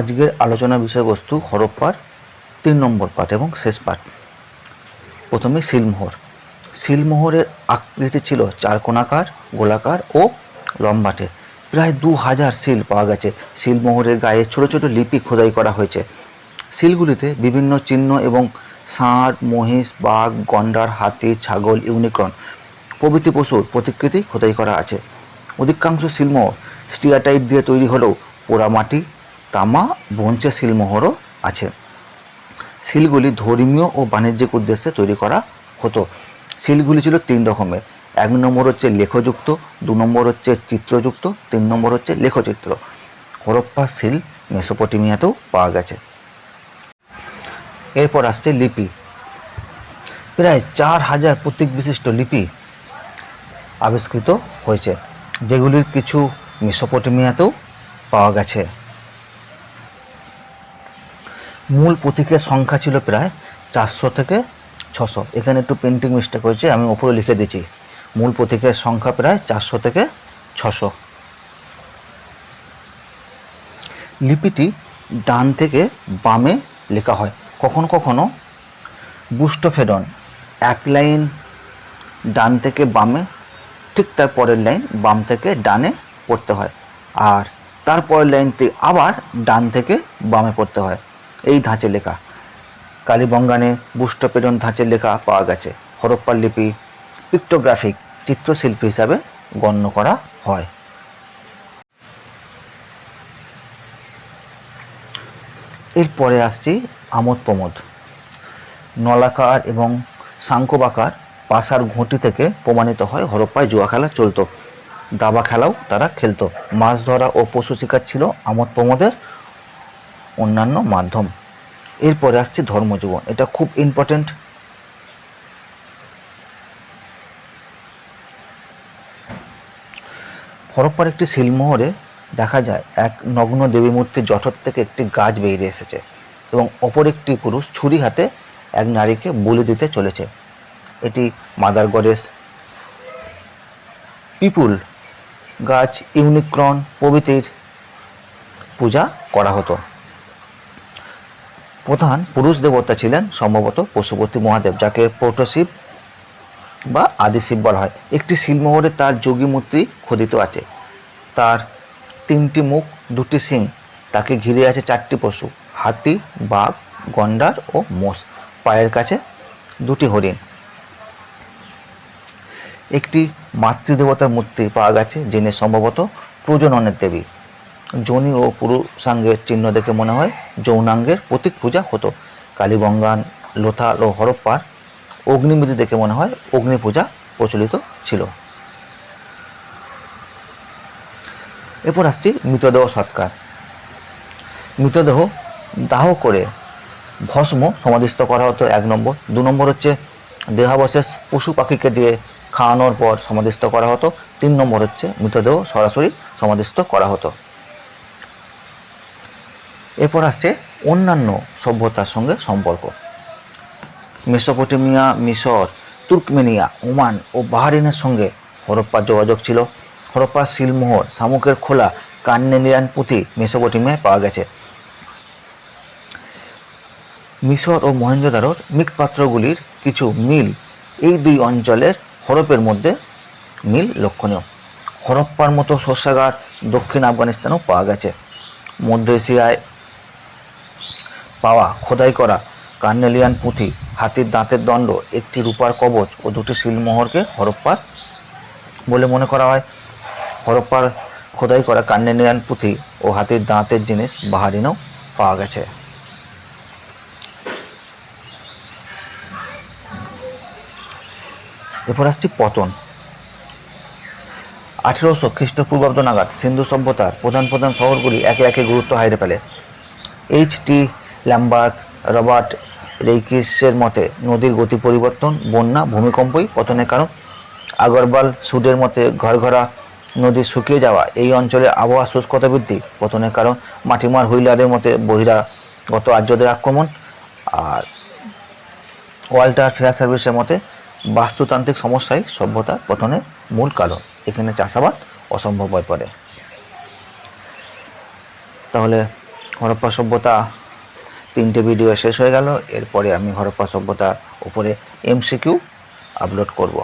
আজকের আলোচনা বিষয়বস্তু হরপ্পার তিন নম্বর পাঠ এবং শেষ পাঠ। প্রথমে শিলমোহর শিলমোহরের আকৃতি ছিল চারকোনাকার গোলাকার ও লম্বাটে। প্রায় দু হাজার শিল পাওয়া গেছে। শিলমোহরের গায়ে ছোট ছোট লিপি খোদাই করা হয়েছে। শিলগুলিতে বিভিন্ন চিহ্ন এবং ষাঁড়, মহিষ, বাঘ, গন্ডার, হাতি, ছাগল, ইউনিকর্ন প্রভৃতি পশুর প্রতিকৃতি খোদাই করা আছে। অধিকাংশ শিলমোহর স্টিয়াটাইট দিয়ে তৈরি হলেও পোড়ামাটি তামা বঞ্চে শিলমোহরও আছে। শিলগুলি ধর্মীয় ও বাণিজ্যিক উদ্দেশ্যে তৈরি করা হতো। শিলগুলি ছিল তিন রকমের। এক নম্বর হচ্ছে লেখযুক্ত, দু নম্বর হচ্ছে চিত্রযুক্ত, তিন নম্বর হচ্ছে লেখচিত্র। হরপ্পা শিল মেসোপটেমিয়াতেও পাওয়া গেছে। এরপর আসছে লিপি। প্রায় চার হাজার প্রতীক বিশিষ্ট লিপি আবিষ্কৃত হয়েছে, যেগুলির কিছু মেসোপটেমিয়াতেও পাওয়া গেছে। মূল প্রতীকের সংখ্যা ছিল প্রায় চারশো থেকে ছশো। এখানে একটু প্রিন্টিং মিস্টেক হয়েছে, আমি ওপরে লিখে দিচ্ছি। মূল প্রতীকের সংখ্যা প্রায় চারশো থেকে ছশো। লিপিটি ডান থেকে বামে লেখা হয়। কখনো কখনো? বুস্টোফেডন এক লাইন ডান থেকে বামে, ঠিক তার পরের লাইন বাম থেকে ডানে পড়তে হয়। আর তারপরের লাইনটি আবার ডান থেকে বামে পড়তে হয়। এই ধাঁচে লেখা। কালীবঙ্গানে বুষ্টপেডন ধাঁচের লেখা পাওয়া গেছে। হরপ্পার লিপি পিক্টোগ্রাফিক চিত্রশিল্পী হিসাবে গণ্য করা হয়। এরপরে আসছি আমোদ প্রমোদ। নলাকার এবং সাঙ্কোবাকার পাশার ঘুঁটি থেকে প্রমাণিত হয় হরপ্পায় জুয়া খেলা চলতো। দাবা খেলাও তারা খেলতো। মাছ ধরা ও পশু শিকার ছিল আমোদ প্রমোদের। অন্যান্য মাধ্যম। এরপরে আসছে ধর্মজীবন এটা খুব ইম্পর্টেন্ট হরপ্পার একটি শিলমোহরে দেখা যায়, এক নগ্ন দেবী মূর্তির জঠর থেকে একটি গাছ বেরিয়ে এসেছে এবং অপর একটি পুরুষ ছুরি হাতে এক নারীকে বলি দিতে চলেছে। এটি মাদার গডেস, পিপুল গাছ, ইউনিক্রন প্রভৃতির পূজা করা হতো। প্রধান পুরুষ দেবতা ছিলেন সম্ভবত পশুপতি মহাদেব, যাকে পৌটশিব বা আদিশিব বলা হয়। একটি শিলমোহরে তার যোগী মূর্তি খোদিত আছে। তার তিনটি মুখ, দুটি সিং, তাকে ঘিরে আছে চারটি পশু, হাতি, বাঘ, গন্ডার ও মোষ। পায়ের কাছে দুটি হরিণ। একটি মাতৃদেবতার মূর্তি পাওয়া গেছে, যিনি সম্ভবত প্রজননের দেবী। যোনি ও পুরুষাঙ্গের চিহ্ন দেখে মনে হয় যৌনাঙ্গের প্রতীক পূজা হতো। কালীবঙ্গান লোথাল ও হরপ্পার অগ্নিমিতি দেখে মনে হয় অগ্নি পূজা প্রচলিত ছিল। এরপর আসছি মৃতদেহ সৎকার। মৃতদেহ দাহ করে ভস্ম সমাধিস্থ করা হতো এক নম্বর। দু নম্বর হচ্ছে দেহাবশেষ পশু পাখিকে দিয়ে খাওয়ানোর পর সমাধিস্থ করা হতো। তিন নম্বর হচ্ছে মৃতদেহ সরাসরি সমাধিস্থ করা হতো। এরপর আসছে অন্যান্য সভ্যতার সঙ্গে সম্পর্ক। মেসোপটেমিয়া, মিশর, তুর্কমেনিয়া, ওমান ও বাহারিনের সঙ্গে হরপ্পার যোগাযোগ ছিল। হরপ্পার শিলমোহর শামুকের খোলা কান্নেলিয়ান পুঁথি মেসোপটেমিয়ায় পাওয়া গেছে। মিশর ও মহেঞ্জোদারোর মৃৎপাত্রগুলির কিছু মিল এই দুই অঞ্চলের হরপের মধ্যে মিল লক্ষণীয়। হরপ্পার মতো শস্যাগার দক্ষিণ আফগানিস্তানেও পাওয়া গেছে। মধ্য এশিয়ায় পাওয়া, খোদাই করা, কার্নেলিয়ান পুঁথি, হাতির দাঁতের দণ্ড, একটি রূপার কবচ ও দুটি শিলমোহরকে হরপ্পার বলে মনে করা হয়। হরপ্পার, খোদাই করা কার্নেলিয়ান পুঁথি ও হাতির দাঁতের জিনিস বাহারিনেও পাওয়া গেছে। এরপর আসছি পতন। আঠেরোশো খ্রিস্টপূর্বাব্দ নাগাদ সিন্ধু সভ্যতার প্রধান প্রধান শহরগুলি একে একে গুরুত্ব হারিয়ে ফেলে। এইচ টি ল্যাম্বার্ট রবার্ট রেইকিসের মতে, নদীর গতি পরিবর্তন, বন্যা, ভূমিকম্পই পতনের কারণ। আগরবাল সুডের মতে, ঘরঘরা নদী শুকিয়ে যাওয়া এই অঞ্চলে আবহাওয়া শুষ্কতা বৃদ্ধি পতনের কারণ। মাটিমার হুইলারের মতে, বহিরাগত আর্যদের আক্রমণ আর ওয়াল্টার ফেয়ার সার্ভিসের মতে, বাস্তুতান্ত্রিক সমস্যাই সভ্যতার পতনের মূল কারণ। এখানে চাষাবাদ অসম্ভব হয়ে পড়ে। তাহলে হরপ্পা সভ্যতা তিনটে ভিডিও শেষ হয়ে গেল। এরপরে আমি হরপ্পা সভ্যতা উপরে এমসিকিউ আপলোড করব।